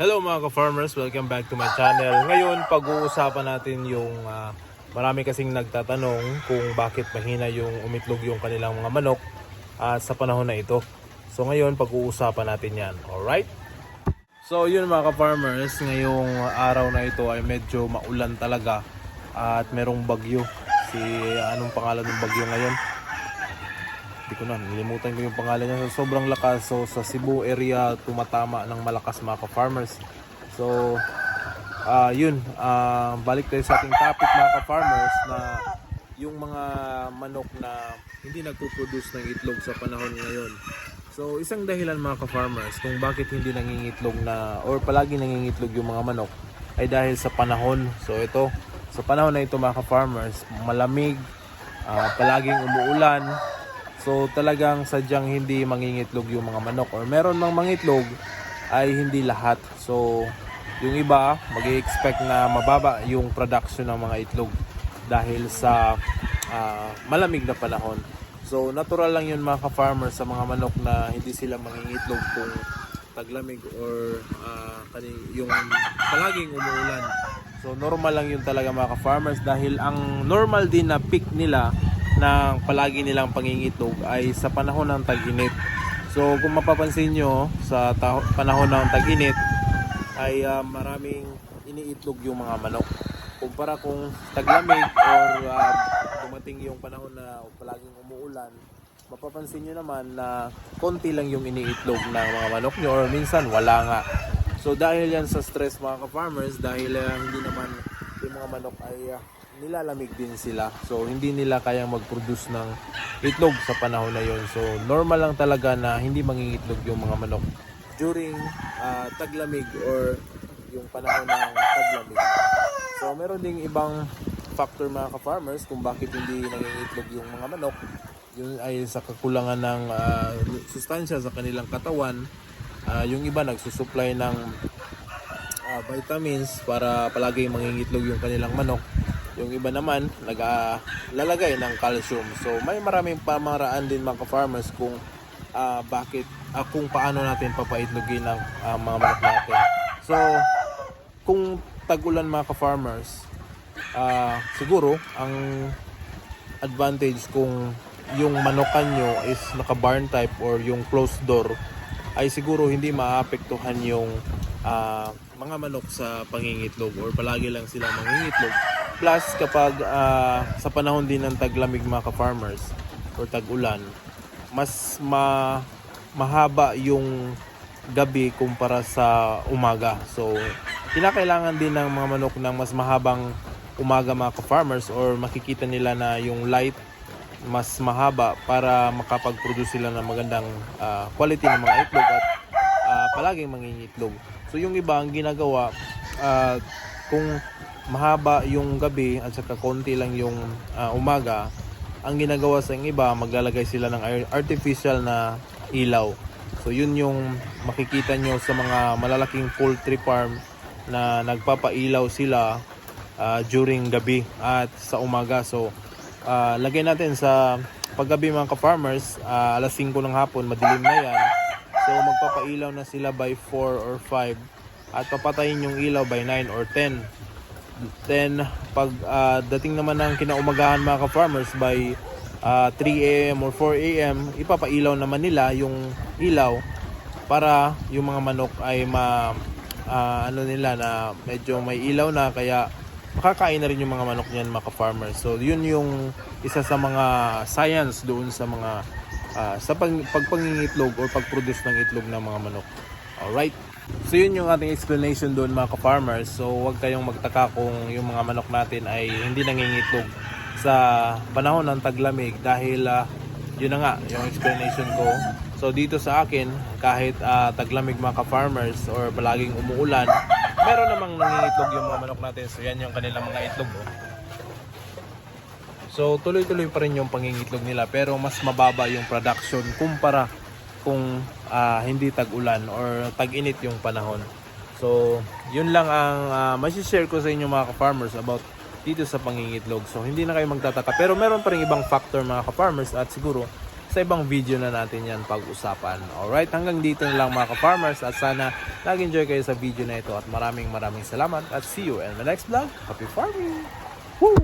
Hello mga ka-farmers, welcome back to my channel. Ngayon, pag-uusapan natin yung ah, marami kasing nagtatanong kung bakit mahina yung umitlog yung kanilang mga manok ah, sa panahon na ito. So ngayon, pag-uusapan natin yan. Alright? So yun mga ka-farmers, ngayong araw na ito ay medyo maulan talaga at merong bagyo. Si anong pangalan ng bagyo ngayon? Hindi ko na, nilimutan ko yung pangalan niya. So, sobrang lakas. So, sa Cebu area, tumatama ng malakas mga ka-farmers. So, ah yun. ah balik tayo sa ating topic mga ka-farmers na yung mga manok na hindi nagpo-produce ng itlog sa panahon ngayon. So, isang dahilan mga ka-farmers kung bakit hindi nangingitlog na or palagi nangingitlog yung mga manok ay dahil sa panahon. So, ito, sa panahon na ito mga ka-farmers, malamig, ah, palaging umuulan, So talagang sadyang hindi mangingitlog yung mga manok or meron mang mangitlog ay hindi lahat. So yung iba mag expect na mababa yung production ng mga itlog dahil sa ah, malamig na panahon. So natural lang yun mga ka-farmers sa mga manok na hindi sila mangingitlog kung taglamig or kani- yung palaging umuulan. So normal lang yun talaga mga ka-farmers dahil ang normal din na peak nila ng palagi nilang pangingitlog ay sa panahon ng tag-init. So kung mapapansin nyo sa panahon ng tag-init ay ah, maraming iniitlog yung mga manok. Kumpara kung taglamig or ah, dumating yung panahon na palaging umuulan, mapapansin nyo naman na konti lang yung iniitlog ng mga manok nyo or minsan wala nga. So dahil yan sa stress mga ka-farmers, dahil ah, hindi naman yung mga manok ay ah, nilalamig din sila. So hindi nila kayang mag-produce ng itlog sa panahon na yon. So normal lang talaga na hindi mangingitlog yung mga manok during ah, taglamig or yung panahon ng taglamig. So meron ding ibang factor mga ka-farmers kung bakit hindi nangingitlog yung mga manok. Yun ay sa kakulangan ng ah, sustansya sa kanilang katawan. Ah, yung iba nagsusupply ng ah, vitamins para palagi mangingitlog yung kanilang manok. Yung iba naman nag-lalagay ng calcium. So may maraming pamaraan din mga farmers kung ah, bakit ah, kung paano natin papaitlogin ang ah, mga manok natin. So kung tag-ulan mga ka-farmers, ah, siguro ang advantage kung yung manokan nyo is naka barn type or yung closed door ay siguro hindi maapektuhan yung ah, mga manok sa pangingitlog or palagi lang sila mangingitlog. Plus kapag ah, sa panahon din ng taglamig mga ka-farmers or tag-ulan, mas ma mahaba yung gabi kumpara sa umaga. So, kinakailangan din ng mga manok ng mas mahabang umaga mga ka-farmers or makikita nila na yung light mas mahaba para makapag-produce sila ng magandang ah, quality ng mga itlog at ah, palaging mangingitlog. So yung iba ang ginagawa ah, kung mahaba yung gabi at saka konti lang yung ah, umaga, ang ginagawa sa iba maglalagay sila ng ar- artificial na ilaw. So yun yung makikita nyo sa mga malalaking poultry farm na nagpapailaw sila ah, during gabi at sa umaga. So ah, lagay natin sa paggabi mga ka-farmers, ah, alas 5 ng hapon, madilim na yan. So magpapailaw na sila by 4 or 5 at papatayin yung ilaw by 9 or 10. Then pag ah, dating naman ng kinaumagahan mga ka-farmers by ah, 3 a.m. or 4 a.m. ipapailaw naman nila yung ilaw para yung mga manok ay ma ah, ano nila na medyo may ilaw na kaya makakain na rin yung mga manok niyan mga farmers So yun yung isa sa mga science doon sa mga ah, sa pag, pagpangingitlog or pagproduce ng itlog ng mga manok. Alright. So yun yung ating explanation doon mga ka-farmers. So huwag kayong magtaka kung yung mga manok natin ay hindi nangingitlog sa panahon ng taglamig dahil ah, yun na nga yung explanation ko. So dito sa akin kahit ah, taglamig mga ka-farmers or palaging umuulan, meron namang nangingitlog yung mga manok natin. So yan yung kanilang mga itlog. Oh. So tuloy-tuloy pa rin yung pangingitlog nila pero mas mababa yung production kumpara kung ah, hindi tag-ulan or tag-init yung panahon. So yun lang ang uh, share ko sa inyo mga ka-farmers about dito sa pangingitlog. So hindi na kayo magtataka pero meron pa rin ibang factor mga ka-farmers at siguro sa ibang video na natin yan pag-usapan. Alright, hanggang dito na lang mga ka-farmers at sana nag-enjoy kayo sa video na ito at maraming maraming salamat at see you in the next vlog. Happy farming! Woo!